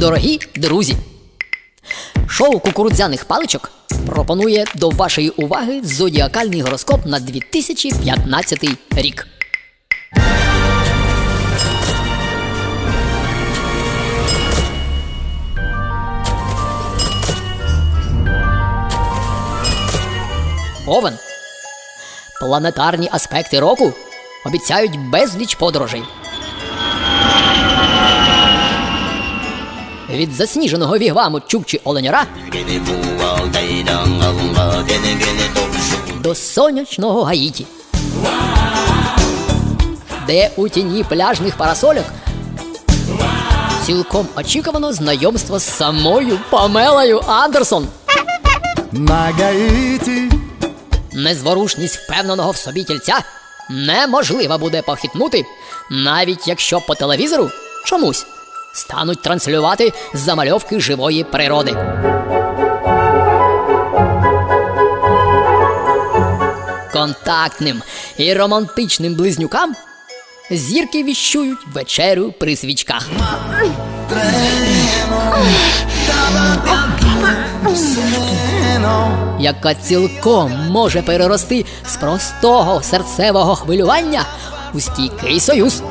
Дорогі друзі! Шоу кукурудзяних паличок пропонує до вашої уваги зодіакальний гороскоп на 2015 рік. Овен. Планетарні аспекти року обіцяють безліч подорожей. Від засніженого вігваму Чукчі Оленяра до сонячного Гаїті, де у тіні пляжних парасольок цілком очікувано знайомство з самою Памелою Андерсон. На Гаїті Незворушність впевненого в собі тільця неможливо буде похитнути, навіть якщо по телевізору чомусь стануть транслювати замальовки живої природи. Контактним і романтичним близнюкам зірки віщують вечерю при свічках. яка цілком може перерости з простого серцевого хвилювання у стійкий союз.